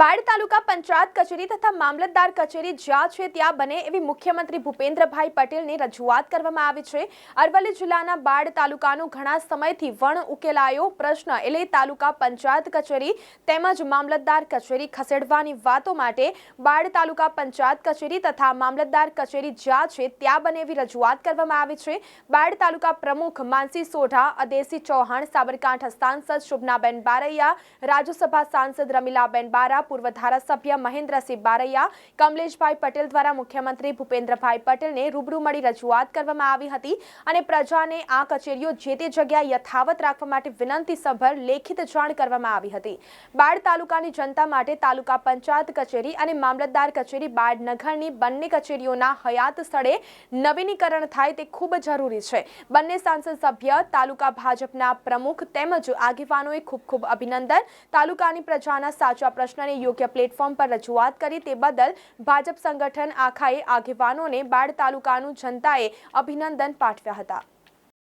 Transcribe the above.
બાળ તાલુકા પંચાયત કચેરી તથા મામલતદાર કચેરી જ્યાં છે ત્યાં બને એવી મુખ્યમંત્રી ભૂપેન્દ્રભાઈ પટેલની રજૂઆત કરવામાં આવી છે. અરવલ્લી જિલ્લાના બાળ તાલુકાનો ઘણા સમયથી વણ ઉકેલાયો પ્રશ્ન એટલે તાલુકા પંચાયત કચેરી તેમજ મામલતદાર કચેરી ખસેડવાની વાતો માટે બાળ તાલુકા પંચાયત કચેરી તથા મામલતદાર કચેરી જ્યાં છે ત્યાં બને એવી રજૂઆત કરવામાં આવી છે. બાળ તાલુકા પ્રમુખ માનસી સોઢા અદેસી ચૌહાણ, સાબરકાંઠા સાંસદ શુભનાબેન બારૈયા, રાજ્યસભા સાંસદ રમીલાબેન બારા પૂર્વ ધારાસભ્ય મહેન્દ્રસિંહ બારૈયા, કમલેશભાઈ પટેલ દ્વારા મુખ્યમંત્રી ભૂપેન્દ્રભાઈ પટેલને રૂબરૂ મળી રજૂઆત કરવામાં આવી હતી અને પ્રજાને આ કચેરીઓ જે તે જગ્યાએ યથાવત રાખવા માટે વિનંતીસભર લેખિત જાણ કરવામાં આવી હતી. બાળ તાલુકાની જનતા માટે તાલુકા પંચાયત કચેરી અને મામલતદાર કચેરી બાળ નગરની બંને કચેરીઓના હયાત સ્થળે નવીનીકરણ થાય તે ખૂબ જરૂરી છે. બંને સાંસદ સભ્ય, તાલુકા ભાજપના પ્રમુખ તેમજ આગેવાનોએ ખૂબ ખૂબ અભિનંદન. તાલુકાની પ્રજાના સાચા પ્રશ્નને યોગ્ય પ્લેટફોર્મ પર રજૂઆત કરી તે બદલ ભાજપ સંગઠન આખાએ આગેવાનોને બાળ તાલુકાનું જનતાએ અભિનંદન પાઠવ્યા હતા.